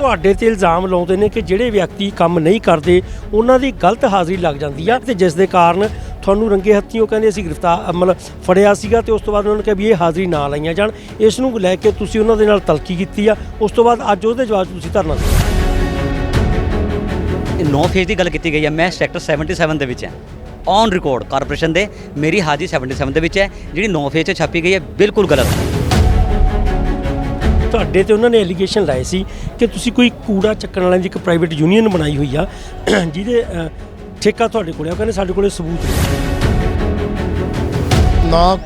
ਤੁਹਾਡੇ ਤੇ ਇਲਜ਼ਾਮ ਲਾਉਂਦੇ ਨੇ ਕਿ ਜਿਹੜੇ ਵਿਅਕਤੀ ਕੰਮ ਨਹੀਂ ਕਰਦੇ, ਉਹਨਾਂ ਦੀ ਗਲਤ ਹਾਜ਼ਰੀ ਲੱਗ ਜਾਂਦੀ ਆ ਤੇ ਜਿਸ ਦੇ ਕਾਰਨ ਤੁਹਾਨੂੰ ਰੰਗੇ ਹੱਥੀਂ ਉਹ ਕਹਿੰਦੇ ਅਸੀਂ ਗ੍ਰਿਫਤਾਰ ਮਤਲਬ ਫੜਿਆ ਸੀਗਾ ਤੇ ਉਸ ਤੋਂ ਬਾਅਦ ਉਹਨਾਂ ਨੇ ਕਿਹਾ ਵੀ ਇਹ ਹਾਜ਼ਰੀ ਨਾ ਲਾਈਆਂ ਜਾਣ। ਇਸ ਨੂੰ ਲੈ ਕੇ ਤੁਸੀਂ ਉਹਨਾਂ ਦੇ ਨਾਲ ਤਲਕੀ ਕੀਤੀ ਆ। ਉਸ ਤੋਂ ਬਾਅਦ ਅੱਜ ਉਹਦੇ ਜਵਾਬ 'ਚ ਤੁਸੀਂ ਧਰਨਾ ਦਿੱਤਾ। ਇਹ 9 ਫੇਜ਼ ਦੀ ਗੱਲ ਕੀਤੀ ਗਈ ਹੈ ਮੈਂ ਸੈਕਟਰ 77 ਦੇ ਵਿੱਚ ਹਾਂ ਔਨ ਰਿਕਾਰਡ ਕਾਰਪੋਰੇਸ਼ਨ ਦੇ ਮੇਰੀ ਹਾਜ਼ਰੀ 77 ਦੇ ਵਿੱਚ ਹੈ। ਜਿਹੜੀ 9 ਫੇਜ਼ 'ਚ ਛਾਪੀ ਗਈ ਹੈ, ਬਿਲਕੁਲ ਗਲਤ। ਹੈ ਤੁਹਾਡੇ ਤੇ ਉਹਨਾਂ ਨੇ ਐਲੀਗੇਸ਼ਨ ਲਾਏ ਸੀ ਕਿ ਤੁਸੀਂ ਕੋਈ ਕੂੜਾ ਚੱਕਣ ਵਾਲਿਆਂ ਦੀ ਇੱਕ ਪ੍ਰਾਈਵੇਟ ਯੂਨੀਅਨ ਬਣਾਈ ਹੋਈ ਆ ਜਿਹਦੇ ਅ, ਠੇਕਾ ਤੁਹਾਡੇ ਕੋਲ ਆ ਉਹ ਕਹਿੰਦੇ ਸਾਡੇ ਕੋਲੇ ਸਬੂਤ ਨੇ। ਨਾ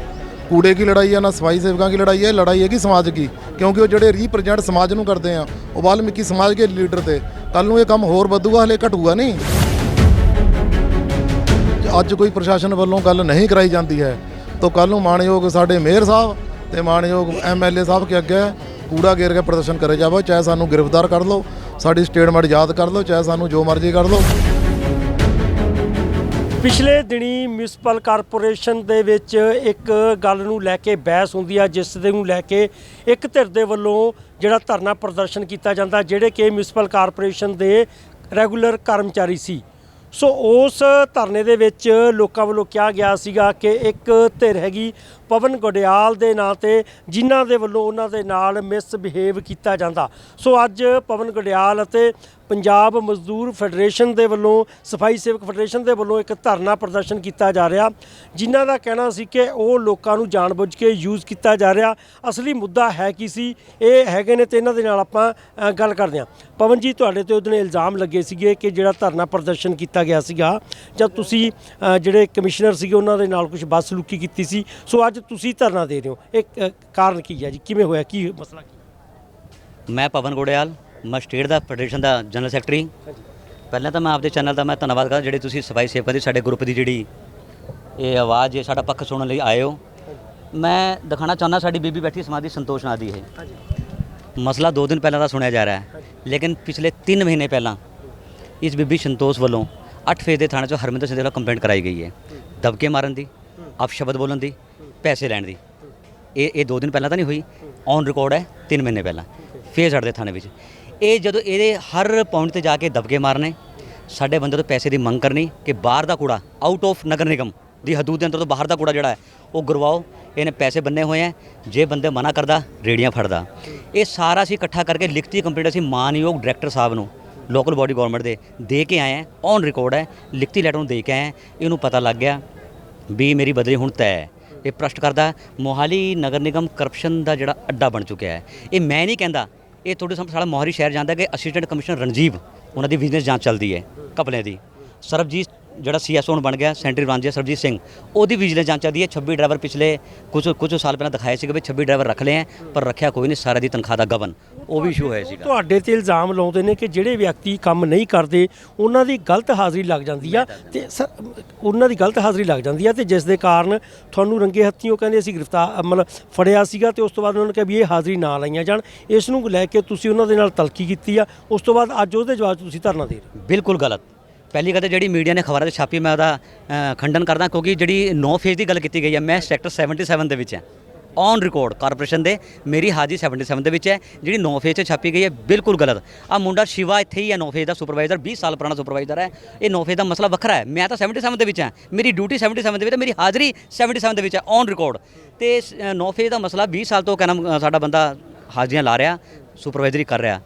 ਕੂੜੇ ਕੀ ਲੜਾਈ ਹੈ ਨਾ ਸਫ਼ਾਈ ਸੇਵਕਾਂ ਕੀ ਲੜਾਈ ਹੈ ਇਹ ਲੜਾਈ ਹੈਗੀ ਸਮਾਜ ਕੀ ਕਿਉਂਕਿ ਉਹ ਜਿਹੜੇ ਰੀਪ੍ਰੈਜ਼ੈਂਟ ਸਮਾਜ ਨੂੰ ਕਰਦੇ ਆ ਉਹ ਵਾਲਮੀਕੀ ਸਮਾਜ ਦੇ ਲੀਡਰ ਤੇ। ਕੱਲ ਨੂੰ ਇਹ ਕੰਮ ਹੋਰ ਵਧੂਗਾ ਹਲੇ ਘਟੂਗਾ ਨਹੀਂ। ਅੱਜ ਕੋਈ ਪ੍ਰਸ਼ਾਸਨ ਵੱਲੋਂ ਗੱਲ ਨਹੀਂ ਕਰਾਈ ਜਾਂਦੀ ਹੈ ਤਾਂ ਕੱਲ ਨੂੰ ਮਾਣਯੋਗ ਸਾਡੇ ਮੇਅਰ ਸਾਹਿਬ ਤੇ ਮਾਣਯੋਗ ਐਮਐਲਏ ਸਾਹਿਬ ਕੇ ਅੱਗੇ ਕੂੜਾ ਗੇਰ ਕੇ ਪ੍ਰਦਰਸ਼ਨ ਕਰੇ ਜਾਵੇ, ਚਾਹੇ ਸਾਨੂੰ ਗ੍ਰਿਫਤਾਰ ਕਰ ਲਓ, ਸਾਡੀ ਸਟੇਟਮੈਂਟ ਯਾਦ ਕਰ ਲਓ, ਚਾਹੇ ਸਾਨੂੰ ਜੋ ਮਰਜ਼ੀ ਕਰ ਲਓ। ਪਿਛਲੇ ਦਿਨੀ ਮਿਊਨਿਸਪਲ ਕਾਰਪੋਰੇਸ਼ਨ ਦੇ ਵਿੱਚ ਇੱਕ ਗੱਲ ਨੂੰ ਲੈ ਕੇ ਬਹਿਸ ਹੁੰਦੀ ਆ, ਜਿਸ ਦੇ ਨੂੰ ਲੈ ਕੇ ਇੱਕ ਧਿਰ ਦੇ ਵੱਲੋਂ ਜਿਹੜਾ ਧਰਨਾ ਪ੍ਰਦਰਸ਼ਨ ਕੀਤਾ ਜਾਂਦਾ, ਜਿਹੜੇ ਕਿ ਮਿਊਨਿਸਪਲ ਕਾਰਪੋਰੇਸ਼ਨ ਦੇ ਰੈਗੂਲਰ ਕਰਮਚਾਰੀ ਸੀ। ਸੋ ਉਸ ਧਰਨੇ ਦੇ ਵਿੱਚ ਲੋਕਾਂ ਵੱਲੋਂ ਕਿਹਾ ਗਿਆ ਸੀਗਾ ਕਿ ਇੱਕ ਧਿਰ ਹੈਗੀ ਪਵਨ ਗੋਡਿਆਲ ਦੇ ਨਾਂ ਤੇ, ਜਿਨ੍ਹਾਂ ਦੇ ਵੱਲੋਂ ਉਹਨਾਂ ਦੇ ਨਾਲ ਮਿਸਬਿਹੇਵ ਕੀਤਾ ਜਾਂਦਾ। ਸੋ ਅੱਜ ਪਵਨ ਗੋਡਿਆਲ ਅਤੇ ਪੰਜਾਬ ਮਜ਼ਦੂਰ ਫੈਡਰੇਸ਼ਨ ਦੇ ਵੱਲੋਂ, ਸਫ਼ਾਈ ਸੇਵਕ ਫੈਡਰੇਸ਼ਨ ਦੇ ਵੱਲੋਂ ਇੱਕ ਧਰਨਾ ਪ੍ਰਦਰਸ਼ਨ ਕੀਤਾ ਜਾ ਰਿਹਾ, ਜਿਨ੍ਹਾਂ ਦਾ ਕਹਿਣਾ ਸੀ ਕਿ ਉਹ ਲੋਕਾਂ ਨੂੰ ਜਾਣਬੁੱਝ ਕੇ ਯੂਜ਼ ਕੀਤਾ ਜਾ ਰਿਹਾ। ਅਸਲੀ ਮੁੱਦਾ ਹੈ ਕੀ ਸੀ? ਇਹ ਹੈਗੇ ਨੇ ਤੇ ਇਹਨਾਂ ਦੇ ਨਾਲ ਆਪਾਂ ਗੱਲ ਕਰਦੇ ਹਾਂ। ਪਵਨ ਜੀ, ਤੁਹਾਡੇ ਤੇ ਉਹਦਨੇ ਇਲਜ਼ਾਮ ਲੱਗੇ ਸੀਗੇ ਕਿ ਜਿਹੜਾ ਧਰਨਾ ਪ੍ਰਦਰਸ਼ਨ ਕੀਤਾ ਗਿਆ ਸੀਗਾ ਜਦ ਤੁਸੀਂ ਜਿਹੜੇ ਕਮਿਸ਼ਨਰ ਸੀਗੇ, ਉਹਨਾਂ ਦੇ ਨਾਲ ਕੁਝ ਬਦਸਲੂਕੀ ਕੀਤੀ ਸੀ। ਸੋ ਅੱਜ ਤੁਸੀਂ ਧਰਨਾ ਦੇ ਰਹੇ ਹੋ। ਇਹ ਕਾਰਨ ਕੀ ਹੈ ਜੀ? ਕਿਵੇਂ ਹੋਇਆ? ਕੀ ਮਸਲਾ ਕੀ? ਮੈਂ ਪਵਨ ਗੋੜਿਆਲ ਮੈਂ ਸਟੇਟ ਦਾ ਫੈਡਰੇਸ਼ਨ ਦਾ ਜਨਰਲ ਸੈਕਟਰੀ। ਪਹਿਲਾਂ ਤਾਂ ਮੈਂ ਆਪਦੇ ਚੈਨਲ ਦਾ ਮੈਂ ਧੰਨਵਾਦ ਕਰਦਾ ਜਿਹੜੇ ਤੁਸੀਂ ਸਫ਼ਾਈ ਸੇਵਕਾਂ ਦੀ ਸਾਡੇ ਗਰੁੱਪ ਦੀ ਜਿਹੜੀ ਇਹ ਆਵਾਜ਼ ਹੈ ਸਾਡਾ ਪੱਖ ਸੁਣਨ ਲਈ ਆਏ ਹੋ। ਮੈਂ ਦਿਖਾਣਾ ਚਾਹੁੰਦਾ ਸਾਡੀ ਬੀਬੀ ਬੈਠੀ ਸਮਾਧੀ ਸੰਤੋਸ਼ ਨਾਲ ਦੀ ਹੈ ਮਸਲਾ 2 ਦਿਨ ਪਹਿਲਾਂ ਦਾ ਸੁਣਿਆ ਜਾ ਰਿਹਾ ਹੈ ਲੇਕਿਨ ਪਿਛਲੇ 3 ਮਹੀਨੇ ਪਹਿਲਾਂ ਇਸ ਬੀਬੀ ਸੰਤੋਸ਼ ਵੱਲੋਂ 8 ਫੇਜ਼ ਦੇ ਥਾਣੇ 'ਚੋਂ ਹਰਮਿੰਦਰ ਸਿੰਘ ਦੇ ਖਿਲਾਫ ਕੰਪਲੇਂਟ ਕਰਾਈ ਗਈ ਹੈ। ਦਬਕੇ ਮਾਰਨ ਦੀ ਅਪਸ਼ਬਦ ਬੋਲਣ ਦੀ ਪੈਸੇ ਲੈਣ ਦੀ। ਇਹ ਇਹ 2 ਦਿਨ ਪਹਿਲਾਂ ਤਾਂ ਨਹੀਂ ਹੋਈ। ਔਨ ਰਿਕਾਰਡ ਹੈ 3 ਮਹੀਨੇ ਪਹਿਲਾਂ। ਫੇਰ ਛੱਡਦੇ ਥਾਣੇ ਵਿੱਚ। ਇਹ ਜਦੋਂ ਇਹਦੇ ਹਰ ਪੁਆਇੰਟ ਤੇ ਜਾ ਕੇ ਦਬਕੇ ਮਾਰਨੇ, ਸਾਡੇ ਬੰਦੇ ਤੋਂ ਪੈਸੇ ਦੀ ਮੰਗ ਕਰਨੀ ਕਿ ਬਾਹਰ ਦਾ ਕੂੜਾ ਆਊਟ ਆਫ ਨਗਰ ਨਿਗਮ ਦੀ ਹਦੂਦ ਦੇ ਅੰਦਰ ਤੋਂ ਬਾਹਰ ਦਾ ਕੂੜਾ ਜਿਹੜਾ ਹੈ, ਉਹ ਗੁਰਵਾਓ। ਇਹਨੇ ਪੈਸੇ ਬੰਨੇ ਹੋਏ ਹੈ। ਜੇ ਬੰਦੇ ਮਨਾ ਕਰਦਾ, ਰੇੜੀਆਂ ਫੜਦਾ। ਇਹ ਸਾਰਾ ਅਸੀਂ ਇਕੱਠਾ ਕਰਕੇ ਲਿਖਤੀ ਕੰਪਲੀਟ ਅਸੀਂ ਮਾਨਯੋਗ ਡਾਇਰੈਕਟਰ ਸਾਹਿਬ ਨੂੰ ਲੋਕਲ ਬਾਡੀ ਗਵਰਨਮੈਂਟ ਦੇ ਦੇ ਕੇ ਆਏ ਹਾਂ। ਔਨ ਰਿਕਾਰਡ ਹੈ, ਲਿਖਤੀ ਲੈਟਰ ਨੂੰ ਦੇ ਕੇ ਆਏ ਹਾਂ। ਇਹਨੂੰ ਪਤਾ ਲੱਗ ਗਿਆ ਵੀ ਮੇਰੀ ਬਦਲੀ ਹੁਣ ਤੈਅ ਹੈ। ਇਹ ਪ੍ਰਸ਼ਟ ਕਰਦਾ ਮੋਹਾਲੀ ਨਗਰ ਨਿਗਮ ਕਰਪਸ਼ਨ ਦਾ ਜਿਹੜਾ ਅੱਡਾ ਬਣ ਚੁੱਕਿਆ ਹੈ। ਇਹ ਮੈਂ ਨਹੀਂ ਕਹਿੰਦਾ, ਇਹ ਤੁਹਾਡੇ ਸਾਹਮਣੇ ਸਾਡਾ ਮੋਹਾਲੀ ਸ਼ਹਿਰ ਜਾਂਦਾ ਕਿ ਅਸਿਸਟੈਂਟ ਕਮਿਸ਼ਨਰ ਰਣਜੀਵ, ਉਹਨਾਂ ਦੀ ਬਿਜ਼ਨਸ ਜਾਂਚ ਚੱਲਦੀ ਹੈ ਕਪਲੇ ਦੀ। ਸਰਬਜੀਤ ਜਿਹੜਾ ਸੀਐਸਓ ਹੁਣ ਬਣ ਗਿਆ ਸੈਂਟਰੀ ਬ੍ਰਾਂਚ ਸਰਬਜੀਤ ਸਿੰਘ। ਉਹਦੀ ਵਿਜੀਲੈਂਸ ਜਾਂਚ ਚੱਲਦੀ ਹੈ। 26 ਡਰਾਈਵਰ ਪਿਛਲੇ ਕੁਝ ਕੁਝ ਸਾਲ ਪਹਿਲਾਂ ਦਿਖਾਏ ਸੀਗੇ ਵੀ 26 ਡਰਾਈਵਰ ਰੱਖ ਲਏ ਹੈ ਪਰ ਰੱਖਿਆ ਕੋਈ ਨਹੀਂ ਸਾਰਾ ਦੀ ਤਨਖਾਹ ਦਾ ਗਵਨ। ਉਹ ਵੀ ਇਸ਼ੂ ਹੋਇਆ ਸੀਗਾ। ਤੁਹਾਡੇ ਤੇ ਇਲਜ਼ਾਮ ਲਾਉਂਦੇ ਨੇ ਕਿ ਜਿਹੜੇ ਵਿਅਕਤੀ ਕੰਮ ਨਹੀਂ ਕਰਦੇ ਉਹਨਾਂ ਦੀ ਗਲਤ ਹਾਜ਼ਰੀ ਲੱਗ ਜਾਂਦੀ ਆ ਤੇ ਸਰ ਉਹਨਾਂ ਦੀ ਗਲਤ ਹਾਜ਼ਰੀ ਲੱਗ ਜਾਂਦੀ ਆ ਤੇ ਜਿਸ ਦੇ ਕਾਰਨ ਤੁਹਾਨੂੰ ਰੰਗੇ ਹੱਥੀਂ ਉਹ ਕਹਿੰਦੇ ਅਸੀਂ ਗ੍ਰਿਫਤਾਰ ਮਤਲਬ ਫੜਿਆ ਸੀਗਾ ਤੇ ਉਸ ਤੋਂ ਬਾਅਦ ਉਹਨਾਂ ਨੇ ਕਿਹਾ ਵੀ ਇਹ ਹਾਜ਼ਰੀ ਨਾ ਲਾਈਆਂ ਜਾਣ। ਇਸ ਨੂੰ ਲੈ ਕੇ ਤੁਸੀਂ ਉਹਨਾਂ ਦੇ ਨਾਲ ਤਲਖੀ ਕੀਤੀ ਆ। ਉਸ ਤੋਂ ਬਾਅਦ ਅੱਜ ਉਹਦੇ ਜਵਾਬ ਤੁਸੀਂ ਧਰਨਾ ਦੇ ਰਹੇ ਬਿਲਕੁਲ ਗਲਤ। ਪਹਿਲੀ ਗੱਲ ਤਾਂ ਜਿਹੜੀ ਮੀਡੀਆ ਨੇ ਖਬਰਾਂ 'ਤੇ ਛਾਪੀ ਮੈਂ ਉਹਦਾ ਅ, ਖੰਡਨ ਕਰਦਾ ਕਿਉਂਕਿ ਜਿਹੜੀ 9 ਫੇਜ਼ ਦੀ ਗੱਲ ਕੀਤੀ ਗਈ ਹੈ ਮੈਂ ਸੈਕਟਰ 77 ਦੇ ਵਿੱਚ ਹਾਂ। ਔਨ ਰਿਕਾਰਡ ਕਾਰਪੋਰੇਸ਼ਨ ਦੇ ਮੇਰੀ ਹਾਜ਼ਰੀ 77 ਦੇ ਵਿੱਚ ਹੈ ਜਿਹੜੀ 9 ਫੇਜ਼ 'ਚ ਛਾਪੀ ਗਈ ਹੈ ਬਿਲਕੁਲ ਗਲਤ। ਆ ਮੁੰਡਾ ਸ਼ਿਵਾ ਇੱਥੇ ਹੀ ਹੈ 9 ਫੇਜ਼ ਦਾ ਸੁਪਰਵਾਈਜ਼ਰ 20 ਸਾਲ ਪੁਰਾਣਾ ਸੁਪਰਵਾਈਜ਼ਰ ਹੈ। ਇਹ 9 ਫੇਜ਼ ਦਾ ਮਸਲਾ ਵੱਖਰਾ ਹੈ। ਮੈਂ ਤਾਂ 77 ਦੇ ਵਿੱਚ ਹਾਂ। ਮੇਰੀ ਡਿਊਟੀ 77 ਦੇ ਵਿੱਚ ਹੈ ਮੇਰੀ ਹਾਜ਼ਰੀ 77 ਦੇ ਵਿੱਚ ਹੈ ਔਨ ਰਿਕਾਰਡ ਤੇ 9 ਫੇਜ਼ ਦਾ ਮਸਲਾ 20 ਸਾਲ ਤੋਂ ਕਹਿੰਦਾ ਸਾਡਾ ਬੰਦਾ ਹਾਜ਼ਰੀਆਂ ਲਾ ਰਿਹਾ ਸੁਪਰਵਾਈਜ਼ਰੀ ਕਰ ਰਿਹਾ।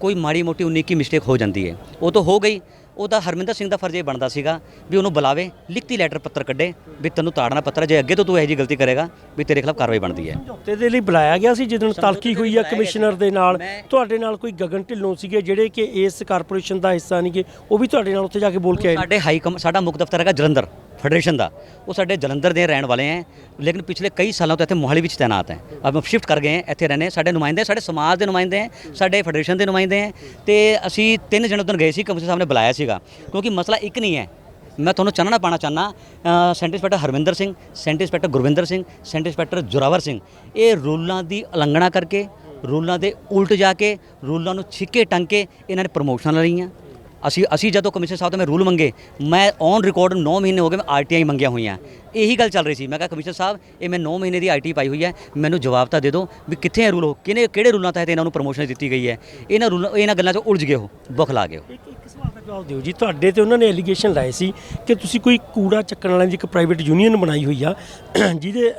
ਕੋਈ ਮਾੜੀ ਮੋਟੀ 19 ਕੀ ਮਿਸਟੇਕ ਹੋ ਜਾਂਦੀ ਹੈ। ਉਹ ਤਾਂ ਹੋ ਗਈ। ਉਹਦਾ ਹਰਮਿੰਦਰ ਸਿੰਘ ਦਾ ਫਰਜ਼ ਇਹ ਬਣਦਾ ਸੀਗਾ ਵੀ ਉਹਨੂੰ ਬੁਲਾਵੇ ਲਿਖਤੀ ਲੈਟਰ ਪੱਤਰ ਕੱਢੇ ਵੀ ਤੈਨੂੰ ਤਾੜਨਾ ਪੱਤਰ ਜੇ ਅੱਗੇ ਤੋਂ ਤੂੰ ਇਹੋ ਜਿਹੀ ਗਲਤੀ ਕਰੇਗਾ ਵੀ ਤੇਰੇ ਖਿਲਾਫ ਕਾਰਵਾਈ ਬਣਦੀ ਹੈ। ਸਮਝੌਤੇ ਦੇ ਲਈ ਬੁਲਾਇਆ ਗਿਆ ਸੀ ਜਦੋਂ ਤਲਖੀ ਹੋਈ ਆ ਕਮਿਸ਼ਨਰ ਦੇ ਨਾਲ। ਤੁਹਾਡੇ ਨਾਲ ਕੋਈ ਗਗਨ ਢਿੱਲੋਂ ਸੀਗੇ ਜਿਹੜੇ ਕਿ ਇਸ ਕਾਰਪੋਰੇਸ਼ਨ ਦਾ ਹਿੱਸਾ ਨਹੀਂਗੇ ਉਹ ਵੀ ਤੁਹਾਡੇ ਨਾਲ ਉੱਥੇ ਜਾ ਕੇ ਬੋਲ ਕੇ ਆਏ। ਸਾਡੇ ਹਾਈ ਕਮ ਸਾਡਾ ਮੁੱਖ ਦਫ਼ਤਰ ਹੈਗਾ ਜਲੰਧਰ। ਫੈਡਰੇਸ਼ਨ ਦਾ। ਉਹ ਸਾਡੇ ਜਲੰਧਰ ਦੇ ਰਹਿਣ ਵਾਲੇ ਹੈ ਲੇਕਿਨ ਪਿਛਲੇ ਕਈ ਸਾਲਾਂ ਤੋਂ ਇੱਥੇ ਮੋਹਾਲੀ ਵਿੱਚ ਤਾਇਨਾਤ ਹੈ ਅਬ ਸ਼ਿਫਟ ਕਰ ਗਏ ਹੈ ਇੱਥੇ ਰਹਿੰਦੇ ਹਾਂ। ਸਾਡੇ ਨੁਮਾਇੰਦੇ, ਸਾਡੇ ਸਮਾਜ ਦੇ ਨੁਮਾਇੰਦੇ ਹੈ ਸਾਡੇ ਫੈਡਰੇਸ਼ਨ ਦੇ ਨੁਮਾਇੰਦੇ ਹੈ ਤੇ ਅਸੀਂ ਤਿੰਨ ਜਣੇ ਉਦੋਂ ਗਏ ਸੀ, ਕਮਿਸ਼ਨਰ ਸਾਹਿਬ ਨੇ ਬੁਲਾਇਆ ਸੀਗਾ। ਕਿਉਂਕਿ ਮਸਲਾ ਇੱਕ ਨਹੀਂ ਹੈ ਮੈਂ ਤੁਹਾਨੂੰ ਚਾਨਣਾ ਪਾਣਾ ਚਾਹਨਾ centre inspector Harvinder Singh centre inspector Gurvinder Singh centre inspector Jorawar Singh. ਇਹ ਰੂਲਾਂ ਦੀ ਉਲੰਘਣਾ ਕਰਕੇ, ਰੂਲਾਂ ਦੇ ਉਲਟ ਜਾ ਕੇ, ਰੂਲਾਂ ਨੂੰ ਛਿੱਕੇ ਟੰਗ ਕੇ ਇਹਨਾਂ ਨੇ ਪ੍ਰਮੋਸ਼ਨਾਂ ਲਈਆਂ। ਅਸੀਂ ਅਸੀਂ ਜਦੋਂ ਕਮਿਸ਼ਨਰ ਸਾਹਿਬ ਤੋਂ ਮੈਂ ਰੂਲ ਮੰਗੇ, ਮੈਂ ਔਨ ਰਿਕਾਰਡ 9 ਮਹੀਨੇ ਹੋ ਗਏ ਮੈਂ ਆਰਟੀਆਈ ਮੰਗੀਆਂ ਹੋਈਆਂ। ਇਹੀ ਗੱਲ ਚੱਲ ਰਹੀ ਸੀ। ਮੈਂ ਕਿਹਾ, ਕਮਿਸ਼ਨਰ ਸਾਹਿਬ, ਇਹ ਮੈਂ 9 ਮਹੀਨੇ ਦੀ ਆਈਟੀ ਪਾਈ ਹੋਈ ਹੈ। ਮੈਨੂੰ ਜਵਾਬ ਤਾਂ ਦੇ ਦਿਓ ਵੀ ਕਿੱਥੇ ਹੈ ਰੂਲ ਹੋ, ਕਿਹਨੇ, ਕਿਹੜੇ ਰੂਲਾਂ ਤਹਿਤ ਇਹਨਾਂ ਨੂੰ ਪ੍ਰਮੋਸ਼ਨ ਦਿੱਤੀ ਗਈ ਹੈ। ਇਹਨਾਂ ਰੂਲਾਂ, ਇਹਨਾਂ ਗੱਲਾਂ 'ਚ ਉਲਝ ਗਏ ਹੋ ਬੁਖਲਾ ਗਏ ਹੋ ਇੱਕ ਸਵਾਲ ਦਾ ਜਵਾਬ ਦਿਓ ਜੀ। ਤੁਹਾਡੇ ਤੇ ਉਹਨਾਂ ਨੇ ਐਲੀਗੇਸ਼ਨ ਲਾਏ ਸੀ ਕਿ ਤੁਸੀਂ ਕੋਈ ਕੂੜਾ ਚੱਕਣ ਵਾਲਿਆਂ ਦੀ ਇੱਕ ਪ੍ਰਾਈਵੇਟ ਯੂਨੀਅਨ ਬਣਾਈ ਹੋਈ ਆ, ਜਿਹਦੇ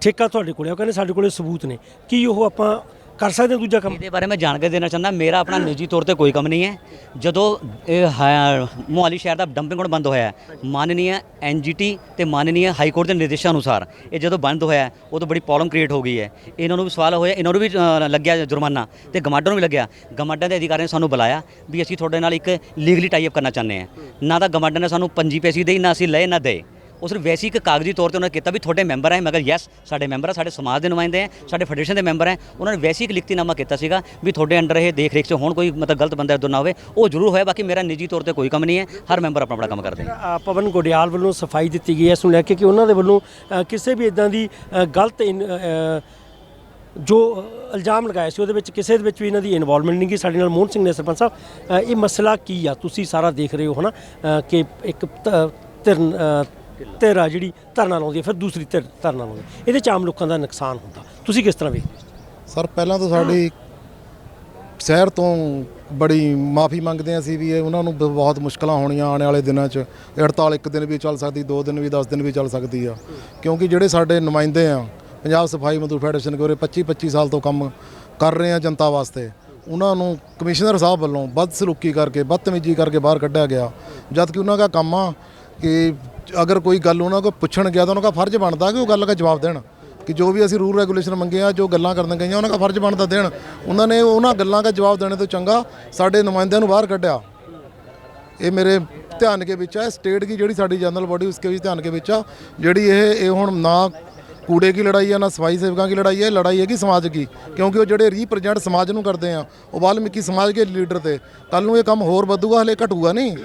ਠੇਕਾ ਤੁਹਾਡੇ ਕੋਲੇ ਆ। ਉਹ ਕਹਿੰਦੇ ਸਾਡੇ ਕੋਲੇ ਸਬੂਤ ਨੇ। ਕਿ ਉਹ ਆਪਾਂ ਕਰ ਸਕਦੇ ਹੋ ਦੂਜਾ ਕੰਮ? ਇਹਦੇ ਬਾਰੇ ਮੈਂ ਜਾਣਕਾਰੀ ਦੇਣਾ ਚਾਹੁੰਦਾ ਮੇਰਾ ਆਪਣਾ ਨਿੱਜੀ ਤੌਰ ਤੇ ਕੋਈ ਕੰਮ ਨਹੀਂ ਹੈ। ਜਦੋਂ ਇਹ ਹੈ- ਮੋਹਾਲੀ ਸ਼ਹਿਰ ਦਾ ਡੰਪਿੰਗ ਗਰਾਊਂਡ ਬੰਦ ਹੋਇਆ ਹੈ, ਮਾਨਨੀय ਐਨਜੀਟੀ ਤੇ ਮਾਨਨੀय ਹਾਈ ਕੋਰਟ ਦੇ ਨਿਰਦੇਸ਼ਾਂ ਅਨੁਸਾਰ ਇਹ ਜਦੋਂ ਬੰਦ ਹੋਇਆ ਹੈ, ਉਦੋਂ ਬੜੀ ਪ੍ਰੋਬਲਮ ਕ੍ਰੀਏਟ ਹੋ ਗਈ ਹੈ। ਇਹਨਾਂ ਨੂੰ ਵੀ ਸਵਾਲ ਹੋਇਆ ਇਹਨਾਂ ਨੂੰ ਵੀ ਅ, ਲੱਗਿਆ ਜੁਰਮਾਨਾ ਤੇ ਗਮਾਡਾ ਨੂੰ ਵੀ ਲੱਗਿਆ। ਗਮਾਡਰ ਦੇ ਅਧਿਕਾਰੀਆਂ ਨੇ ਸਾਨੂੰ ਬੁਲਾਇਆ ਵੀ ਅਸੀਂ ਤੁਹਾਡੇ ਨਾਲ ਇੱਕ ਲੀਗਲੀ ਟਾਈ ਕਰਨਾ ਚਾਹੁੰਦੇ ਹਾਂ। ਨਾ ਤਾਂ ਗਮਾਡਾ ਨੇ ਸਾਨੂੰ ਪੰਜੀ ਪੈਸੇ ਦੇਈ ਨਾ ਅਸੀਂ ਲਏ ਨਾ ਦੇ। ਉਹ ਸਿਰਫ ਵੈਸੇ ਇੱਕ ਕਾਗਜ਼ੀ ਤੌਰ ਤੇ ਉਹਨਾਂ ਨੇ ਕੀਤਾ ਵੀ ਤੁਹਾਡੇ ਮੈਂਬਰ ਹੈ ਮਗਰ ਯੈਸ ਸਾਡੇ ਮੈਂਬਰ ਆ ਸਾਡੇ ਸਮਾਜ ਦੇ ਨੁਮਾਇੰਦੇ ਹੈ ਸਾਡੇ ਫੈਡਰੇਸ਼ਨ ਦੇ ਮੈਂਬਰ ਹੈ ਉਹਨਾਂ ਨੇ ਵੈਸੇ ਇੱਕ ਲਿਖਤੀਨਾਮਾ ਕੀਤਾ ਸੀਗਾ ਵੀ ਤੁਹਾਡੇ ਅੰਡਰ ਇਹ ਦੇਖ ਰੇਖ 'ਚ ਹੋਣ ਕੋਈ ਮਤਲਬ ਗਲਤ ਬੰਦਾ ਇੱਧਰ ਨਾ ਹੋਵੇ। ਉਹ ਜ਼ਰੂਰ ਹੋਇਆ ਬਾਕੀ ਮੇਰਾ ਨਿੱਜੀ ਤੌਰ ਤੇ ਕੋਈ ਕੰਮ ਨਹੀਂ ਹੈ। ਹਰ ਮੈਂਬਰ ਆਪਣਾ ਆਪਣਾ ਕੰਮ ਕਰਦੇ ਹੈ ਪਵਨ ਗੋਡਿਆਲ ਵੱਲੋਂ ਸਫ਼ਾਈ ਦਿੱਤੀ ਗਈ ਹੈ ਇਸ ਨੂੰ ਲੈ ਕੇ ਕਿ ਉਹਨਾਂ ਦੇ ਵੱਲੋਂ ਕਿਸੇ ਵੀ ਇਦਾਂ ਦੀ ਗਲਤ ਇਨ- ਜੋ ਇਲਜ਼ਾਮ ਲਗਾਇਆ ਸੀ ਉਹਦੇ ਵਿੱਚ ਕਿਸੇ ਦੇ ਵਿੱਚ ਵੀ ਇਹਨਾਂ ਦੀ ਇਨਵੋਲਵਮੈਂਟ ਨਹੀਂ ਗਈ। ਸਾਡੇ ਨਾਲ ਮੋਹਨ ਸਿੰਘ ਨੇ ਸਰਪੰਚ ਸਾਹਿਬ ਇਹ ਮਸਲਾ ਕੀ ਆ? ਤੁਸੀਂ ਸਾਰਾ ਦੇਖ ਰਹੇ ਹੋ ਹਨਾ ਅ, ਕਿ ਇੱਕ ਧਿਰਨ ਧਿਰ ਆ ਜਿਹੜੀ, ਧਰਨਾ ਲਾਉਂਦੀ ਹੈ ਫਿਰ ਦੂਸਰੀ ਧਿਰ ਧਰਨਾ ਲਾਉਂਦੀ ਹੈ। ਇਹਦੇ ਚ ਆਮ ਲੋਕਾਂ ਦਾ ਨੁਕਸਾਨ ਹੁੰਦਾ। ਤੁਸੀਂ ਕਿਸ ਤਰ੍ਹਾਂ ਵੇਖਦੇ ਹੋ ਸਰ, ਪਹਿਲਾਂ ਤਾਂ ਸਾਡੀ ਸ਼ਹਿਰ ਤੋਂ ਬੜੀ ਮਾਫੀ ਮੰਗਦੇ ਹਾਂ ਅਸੀਂ ਵੀ, ਇਹ ਉਹਨਾਂ ਨੂੰ ਬ- ਬਹੁਤ ਮੁਸ਼ਕਲਾਂ ਹੋਣੀਆਂ ਆਉਣ ਵਾਲੇ ਦਿਨਾਂ 'ਚ। ਇਹ ਹੜਤਾਲ ਇੱਕ ਦਿਨ ਵੀ ਚੱਲ ਸਕਦੀ, ਦੋ ਦਿਨ ਵੀ 10 ਦਿਨ ਵੀ ਚੱਲ ਸਕਦੀ ਆ। ਕਿਉਂਕਿ ਜਿਹੜੇ ਸਾਡੇ ਨੁਮਾਇੰਦੇ ਆ, ਪੰਜਾਬ ਸਫ਼ਾਈ ਮਜ਼ਦੂਰ ਫੈਡਰੇਸ਼ਨ ਕੋਰੇ 25 25 ਸਾਲ ਤੋਂ ਕੰਮ ਕਰ ਰਹੇ ਆ ਜਨਤਾ ਵਾਸਤੇ, ਉਹਨਾਂ ਨੂੰ ਕਮਿਸ਼ਨਰ ਸਾਹਿਬ ਵੱਲੋਂ ਬਦਸਲੂਕੀ ਕਰਕੇ ਬਦਤਮੀਜੀ ਕਰਕੇ ਬਾਹਰ ਕੱਢਿਆ ਗਿਆ। ਜਦ ਕਿ ਉਹਨਾਂ ਦਾ ਕੰਮ ਆ ਕਿ ਅਗਰ ਕੋਈ ਗੱਲ ਉਹਨਾਂ ਕੋਲ ਪੁੱਛਣ ਗਿਆ ਤਾਂ ਉਹਨਾਂ ਦਾ ਫਰਜ਼ ਬਣਦਾ ਕਿ ਉਹ ਗੱਲ ਦਾ ਜਵਾਬ ਦੇਣ, ਕਿ ਜੋ ਵੀ ਅਸੀਂ ਰੂਲ ਰੈਗੂਲੇਸ਼ਨ ਮੰਗੇ ਆ, ਜੋ ਗੱਲਾਂ ਕਰਨ ਗਈਆਂ, ਉਹਨਾਂ ਦਾ ਫਰਜ਼ ਬਣਦਾ ਦੇਣ। ਉਹਨਾਂ ਨੇ ਉਹਨਾਂ ਗੱਲਾਂ ਦਾ ਜਵਾਬ ਦੇਣੇ ਤੋਂ ਚੰਗਾ ਸਾਡੇ ਨੁਮਾਇੰਦਿਆਂ ਨੂੰ ਬਾਹਰ ਕੱਢਿਆ। ਇਹ ਮੇਰੇ ਧਿਆਨ ਕੇ ਵਿੱਚ ਹੈ ਸਟੇਟ ਦੀ ਜਿਹੜੀ ਸਾਡੀ ਜਨਰਲ ਬਾਡੀ ਉਸਕੇ ਵੀ ਧਿਆਨ ਕੇ ਵਿੱਚ ਆ। ਜਿਹੜੀ ਇਹ ਇਹ ਹੁਣ ਨਾ ਕੂੜੇ ਕੀ ਲੜਾਈ ਹੈ ਨਾ ਸਫ਼ਾਈ ਸੇਵਕਾਂ ਦੀ ਲੜਾਈ ਹੈ ਇਹ ਲੜਾਈ ਹੈਗੀ ਸਮਾਜ ਦੀ। ਕਿਉਂਕਿ ਉਹ ਜਿਹੜੇ ਰੀਪ੍ਰੈਜ਼ੈਂਟ ਸਮਾਜ ਨੂੰ ਕਰਦੇ ਆ, ਉਹ ਵਾਲਮੀਕੀ ਸਮਾਜ ਦੇ ਲੀਡਰ ਤੇ। ਕੱਲ ਨੂੰ ਇਹ ਕੰਮ ਹੋਰ ਵਧੂਗਾ, ਹਲੇ ਘਟੂਗਾ ਨਹੀਂ।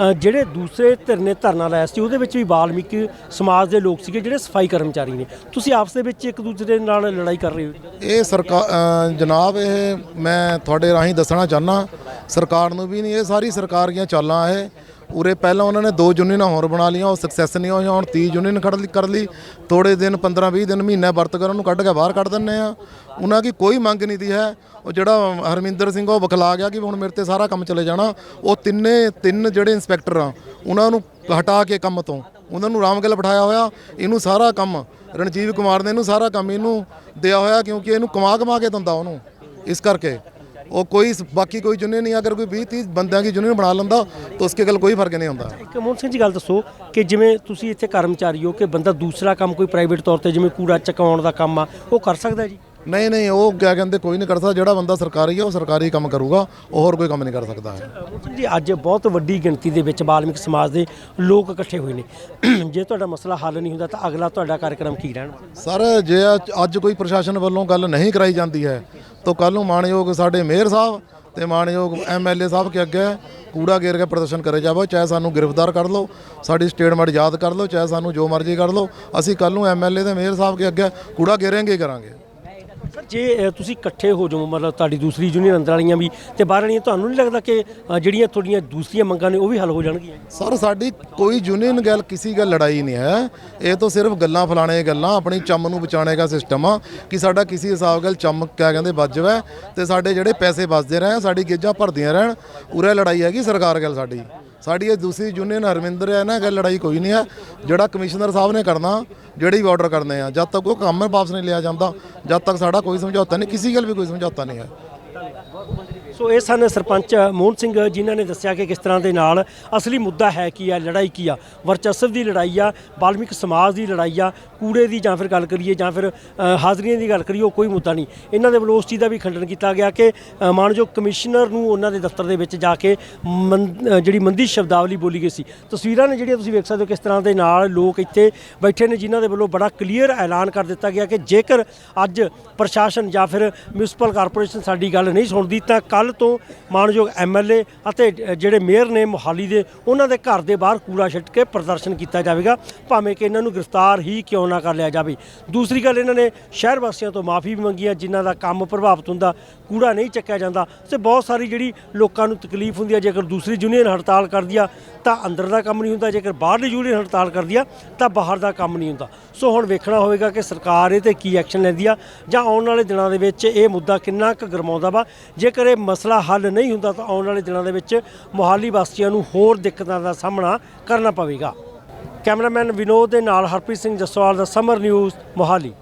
ਜਿਹੜੇ ਦੂਸਰੇ ਧਿਰ ਨੇ ਧਰਨਾ ਲਾਇਆ ਸੀ, ਉਹਦੇ ਵਿੱਚ ਵੀ ਵਾਲਮੀਕੀ ਸਮਾਜ ਦੇ ਲੋਕ ਸੀਗੇ ਜਿਹੜੇ ਸਫ਼ਾਈ ਕਰਮਚਾਰੀ ਨੇ। ਤੁਸੀਂ ਆਪਸ ਦੇ ਵਿੱਚ ਇੱਕ ਦੂਜੇ ਦੇ ਨਾਲ ਲੜਾਈ ਕਰ ਰਹੇ ਹੋ? ਇਹ ਸਰਕਾਰ ਜਨਾਬ, ਇਹ ਮੈਂ ਤੁਹਾਡੇ ਰਾਹੀਂ ਦੱਸਣਾ ਚਾਹਨਾ ਸਰਕਾਰ ਨੂੰ ਵੀ ਨਹੀਂ, ਇਹ ਸਾਰੀ ਸਰਕਾਰ ਦੀਆਂ ਚਾਲਾਂ, ਇਹ ਉਰੇ ਪਹਿਲਾਂ ਉਹਨਾਂ ਨੇ ਦੋ ਯੂਨੀਅਨਾਂ ਹੋਰ ਬਣਾ ਲਈਆਂ, ਉਹ ਸਕਸੈਸ ਨਹੀਂ ਹੋਈਆਂ, ਹੁਣ 30 ਯੂਨੀਅਨ ਖੜ ਲਈ ਕਰ ਲਈ। ਥੋੜੇ ਦਿਨ 15 20 ਦਿਨ, ਮਹੀਨਾ ਵਰਤ ਕਰ ਉਹਨੂੰ ਕੱਢ ਕੇ ਬਾਹਰ ਕੱਢ ਦਿੰਨੇ ਆ। ਉਹਨਾਂ ਦੀ ਕੋਈ ਮੰਗ ਨਹੀਂ ਦੀ ਹੈ। ਉਹ ਜਿਹੜਾ ਹਰਮਿੰਦਰ ਸਿੰਘ, ਉਹ ਬਖਲਾ ਗਿਆ ਕਿ ਹੁਣ ਮੇਰੇ ਤੇ ਸਾਰਾ ਕੰਮ ਚਲੇ ਜਾਣਾ। ਉਹ ਤਿੰਨੇ, ਤਿੰਨ ਜਿਹੜੇ ਇੰਸਪੈਕਟਰ ਆ, ਉਹਨਾਂ ਨੂੰ ਹਟਾ ਕੇ ਕੰਮ ਤੋਂ। ਉਹਨਾਂ ਨੂੰ ਰਾਮਗਲ ਬਿਠਾਇਆ ਹੋਇਆ। ਇਹਨੂੰ ਸਾਰਾ ਕੰਮ ਰਣਜੀਵ ਕੁਮਾਰ ਨੇ ਇਹਨੂੰ ਸਾਰਾ ਕੰਮ ਇਹਨੂੰ ਦਿਆ ਹੋਇਆ ਕਿਉਂਕਿ ਇਹਨੂੰ ਕਮਾ ਕਮਾ ਕੇ ਦਿੰਦਾ ਉਹਨੂੰ। ਇਸ ਕਰਕੇ ਉਹ ਕੋਈ ਸ- ਬਾਕੀ ਕੋਈ ਜੁਨੇ ਨਹੀਂ, ਅਗਰ ਕੋਈ 20 30 ਬੰਦਿਆਂ ਦੀ ਯੂਨੀਅਨ ਬਣਾ ਲੈਂਦਾ, ਤਾਂ ਉਸਕੇ ਗੱਲ ਕੋਈ ਫ਼ਰਕ ਨਹੀਂ ਹੁੰਦਾ ਇੱਕ ਮੋਹਨ ਸਿੰਘ ਜੀ ਗੱਲ ਦੱਸੋ ਕਿ ਜਿਵੇਂ ਤੁਸੀਂ ਇੱਥੇ ਕਰਮਚਾਰੀ ਹੋ, ਕਿ ਬੰਦਾ ਦੂਸਰਾ ਕੰਮ ਕੋਈ ਪ੍ਰਾਈਵੇਟ ਤੌਰ ਤੇ, ਜਿਵੇਂ ਕੂੜਾ ਚਕਾਉਣ ਦਾ ਕੰਮ ਆ, ਉਹ ਕਰ ਸਕਦਾ ਜੀ? ਨਹੀਂ ਨਹੀਂ ਉਹ ਕਿਆ ਕਹਿੰਦੇ ਕੋਈ ਨਹੀਂ ਕਰ ਸਕਦਾ ਜਿਹੜਾ ਬੰਦਾ ਸਰਕਾਰੀ ਹੈ ਉਹ ਸਰਕਾਰੀ ਕੰਮ ਕਰੂਗਾ ਉਹ ਹੋਰ ਕੋਈ ਕੰਮ ਨਹੀਂ ਕਰ ਸਕਦਾ। ਹੈ ਜੀ ਅੱਜ ਬਹੁਤ ਵੱਡੀ ਗਿਣਤੀ ਦੇ ਵਿੱਚ ਵਾਲਮੀਕ ਸਮਾਜ ਦੇ ਲੋਕ ਇਕੱਠੇ ਹੋਏ ਨੇ। ਜੇ ਤੁਹਾਡਾ ਮਸਲਾ ਹੱਲ ਨਹੀਂ ਹੁੰਦਾ ਤਾਂ ਅਗਲਾ ਤੁਹਾਡਾ ਕਾਰਜਕ੍ਰਮ ਕੀ ਰਹਿਣਾ? ਸਰ ਜੇ ਅੱਜ- ਅੱਜ ਕੋਈ ਪ੍ਰਸ਼ਾਸਨ ਵੱਲੋਂ ਗੱਲ ਨਹੀਂ ਕਰਾਈ ਜਾਂਦੀ ਹੈ ਤਾਂ ਕੱਲ ਨੂੰ ਮਾਨਯੋਗ ਸਾਡੇ ਮੇਅਰ ਸਾਹਿਬ ਤੇ ਮਾਨਯੋਗ ਐਮਐਲਏ ਸਾਹਿਬ ਕੇ ਅੱਗੇ ਕੂੜਾ ਗੇਰ ਕੇ ਪ੍ਰਦਰਸ਼ਨ ਕਰੇ ਜਾਵੋ ਚਾਹੇ ਸਾਨੂੰ ਗ੍ਰਿਫਤਾਰ ਕਰ ਲਓ ਸਾਡੀ ਸਟੇਟਮੈਂਟ ਯਾਦ ਕਰ ਲਓ ਚਾਹੇ ਸਾਨੂੰ ਜੋ ਮਰਜ਼ੀ ਕਰ ਲਓ ਅਸੀਂ ਕੱਲ ਨੂੰ ਐਮਐਲਏ ਤੇ ਮੇਅਰ ਸਾਹਿਬ ਕੇ ਅੱਗੇ ਕੂੜਾ ਗੇਰਾਂਗੇ ਹੀ ਕਰਾਂਗੇ। ਜੇ ਤੁਸੀਂ ਇਕੱਠੇ ਹੋ ਜਾਓ, ਮਤਲਬ ਤੁਹਾਡੀ ਦੂਸਰੀ ਯੂਨੀਅਨ ਅੰਦਰ ਵਾਲੀਆਂ ਵੀ, ਤੇ ਬਾਹਰ ਵਾਲੀਆਂ, ਤੁਹਾਨੂੰ ਨਹੀਂ ਲੱਗਦਾ ਕਿ ਜਿਹੜੀਆਂ ਤੁਹਾਡੀਆਂ ਦੂਸਰੀਆਂ ਮੰਗਾਂ ਨੇ, ਉਹ ਵੀ ਹੱਲ ਹੋ ਜਾਣਗੀਆਂ? ਸਰ, ਸਾਡੀ ਕੋਈ ਯੂਨੀਅਨ ਗੱਲ, ਕਿਸੇ ਗੱਲ, ਲੜਾਈ ਨਹੀਂ ਹੈ। ਇਹ ਤਾਂ ਸਿਰਫ ਗੱਲਾਂ ਫਲਾਣੇ ਗੱਲਾਂ, ਆਪਣੀ ਚੰਮ ਨੂੰ ਬਚਾਉਣੇ ਦਾ ਸਿਸਟਮ ਆ, ਕਿ ਸਾਡਾ ਕਿਸੇ ਹਿਸਾਬ ਗੱਲ ਚੰਮ, ਕਿਆ ਕਹਿੰਦੇ ਵੱਜ ਜਾਵੇ, ਤੇ ਸਾਡੇ ਜਿਹੜੇ ਪੈਸੇ ਵੱਜਦੇ ਰਹਿਣ, ਸਾਡੀ ਗੇਜਾਂ ਭਰਦੀਆਂ ਰਹਿਣ, ਉਰੇ ਲੜਾਈ ਹੈਗੀ ਸਰਕਾਰ ਗੱਲ ਸਾਡੀ। ਸਾਡੀ ਇਹ ਦੂਸਰੀ ਯੂਨੀਅਨ ਹਰਵਿੰਦਰ ਹੈ ਨਾ ਗੱਲ ਲੜਾਈ ਕੋਈ ਨਹੀਂ ਹੈ, ਜਿਹੜਾ ਕਮਿਸ਼ਨਰ ਸਾਹਿਬ ਨੇ ਕਰਨਾ, ਜਿਹੜੀ ਵੀ ਆਰਡਰ ਕਰਨੇ ਆ, ਜਦ ਤੱਕ ਉਹ ਕੰਮ ਵਾਪਸ ਨਹੀਂ ਲਿਆ ਜਾਂਦਾ, ਜਦ ਤੱਕ ਸਾਡਾ ਕੋਈ ਸਮਝੌਤਾ ਨਹੀਂ, ਕਿਸੇ ਗੱਲ ਵੀ ਕੋਈ ਸਮਝੌਤਾ ਨਹੀਂ ਹੈ। ਸੋ ਇਹ ਸਨ ਸਰਪੰਚ ਮੋਹਨ ਸਿੰਘ ਜਿਨ੍ਹਾਂ ਨੇ ਦੱਸਿਆ ਕਿ ਕਿਸ ਤਰ੍ਹਾਂ ਦੇ ਨਾਲ ਅਸਲੀ ਮੁੱਦਾ ਹੈ ਕੀ ਆ ਲੜਾਈ ਕੀ ਆ? ਵਰਚਸਵ ਦੀ ਲੜਾਈ ਆ ਵਾਲਮੀਕ ਸਮਾਜ ਦੀ ਲੜਾਈ ਆ ਕੂੜੇ ਦੀ ਜਾਂ ਫਿਰ ਗੱਲ ਕਰੀਏ ਜਾਂ ਫਿਰ ਹਾਜ਼ਰੀਆਂ ਦੀ ਗੱਲ ਕਰੀਏ ਉਹ ਕੋਈ ਮੁੱਦਾ ਨਹੀਂ। ਇਹਨਾਂ ਦੇ ਵੱਲੋਂ ਉਸ ਚੀਜ਼ ਦਾ ਵੀ ਖੰਡਨ ਕੀਤਾ ਗਿਆ ਕਿ ਅ, ਮਾਨਯੋਗ ਕਮਿਸ਼ਨਰ ਨੂੰ ਉਹਨਾਂ ਦੇ ਦਫ਼ਤਰ ਦੇ ਵਿੱਚ ਜਾ ਕੇ ਮੰ- ਜਿਹੜੀ ਮੰਦੀ ਸ਼ਬਦਾਵਲੀ ਬੋਲੀ ਗਈ ਸੀ। ਤਸਵੀਰਾਂ ਨੇ ਜਿਹੜੀਆਂ ਤੁਸੀਂ ਵੇਖ ਸਕਦੇ ਹੋ ਕਿਸ ਤਰ੍ਹਾਂ ਦੇ ਨਾਲ ਲੋਕ ਇੱਥੇ ਬੈਠੇ ਨੇ ਜਿਨ੍ਹਾਂ ਦੇ ਵੱਲੋਂ ਬੜਾ ਕਲੀਅਰ ਐਲਾਨ ਕਰ ਦਿੱਤਾ ਗਿਆ ਕਿ ਜੇਕਰ ਅੱਜ ਪ੍ਰਸ਼ਾਸਨ ਜਾਂ ਫਿਰ ਮਿਊਨਿਸਪਲ ਕਾਰਪੋਰੇਸ਼ਨ ਸਾਡੀ ਗੱਲ ਨਹੀਂ ਸੁਣਦੀ ਤਾਂ ਕੱਲ ਤੋਂ ਮਾਨਯੋਗ ਐਮਐਲਏ ਅਤੇ ਜਿਹੜੇ ਮੇਅਰ ਨੇ ਮੋਹਾਲੀ ਦੇ, ਉਹਨਾਂ ਦੇ ਘਰ ਦੇ ਬਾਹਰ ਕੂੜਾ ਛੱਟ ਕੇ ਪ੍ਰਦਰਸ਼ਨ ਕੀਤਾ ਜਾਵੇਗਾ। ਭਾਵੇਂ ਕਿ ਇਹਨਾਂ ਨੂੰ ਗ੍ਰਿਫਤਾਰ ਹੀ ਕਿਉਂ ਨਾ ਕਰ ਲਿਆ ਜਾਵੇ। ਦੂਸਰੀ ਗੱਲ, ਇਹਨਾਂ ਨੇ ਸ਼ਹਿਰ ਵਾਸੀਆਂ ਤੋਂ ਮਾਫੀ ਵੀ ਮੰਗੀ ਹੈ, ਜਿਨ੍ਹਾਂ ਦਾ ਕੰਮ ਪ੍ਰਭਾਵਿਤ ਹੁੰਦਾ। ਕੂੜਾ ਨਹੀਂ ਚੱਕਿਆ ਜਾਂਦਾ ਤੇ ਬਹੁਤ ਸਾਰੀ ਜਿਹੜੀ ਲੋਕਾਂ ਨੂੰ ਤਕਲੀਫ ਹੁੰਦੀ ਹੈ ਜੇਕਰ ਦੂਸਰੀ ਯੂਨੀਅਨ ਹੜਤਾਲ ਕਰਦੀ ਆ, ਤਾਂ ਅੰਦਰ ਦਾ ਕੰਮ ਨਹੀਂ ਹੁੰਦਾ, ਜੇਕਰ ਬਾਹਰਲੀ ਯੂਨੀਅਨ ਹੜਤਾਲ ਕਰਦੀ ਆ, ਤਾਂ ਬਾਹਰ ਦਾ ਕੰਮ ਨਹੀਂ ਹੁੰਦਾ। ਸੋ ਹੁਣ ਵੇਖਣਾ ਹੋਵੇਗਾ ਕਿ ਸਰਕਾਰ ਇਹ ਤੇ ਕੀ ਐਕਸ਼ਨ ਲੈਂਦੀ ਆ, ਜਾਂ ਆਉਣ ਵਾਲੇ ਦਿਨਾਂ ਦੇ ਵਿੱਚ ਇਹ ਮੁੱਦਾ ਕਿੰਨਾ ਕੁ ਗਰਮਾਉਂਦਾ ਵਾ। ਜੇਕਰ ਇਹ ਮਸਲਾ ਹੱਲ ਨਹੀਂ ਹੁੰਦਾ, ਤਾਂ ਆਉਣ ਵਾਲੇ ਦਿਨਾਂ ਦੇ ਵਿੱਚ ਮੋਹਾਲੀ ਵਾਸੀਆਂ ਨੂੰ ਹੋਰ ਦਿੱਕਤਾਂ ਦਾ ਸਾਹਮਣਾ ਕਰਨਾ ਪਵੇਗਾ। ਕੈਮਰਾਮੈਨ ਵਿਨੋਦ ਦੇ ਨਾਲ ਹਰਪ੍ਰੀਤ ਸਿੰਘ ਜਸਵਾਲ ਦਾ ਸਮਰ ਨਿਊਜ਼, ਮੋਹਾਲੀ।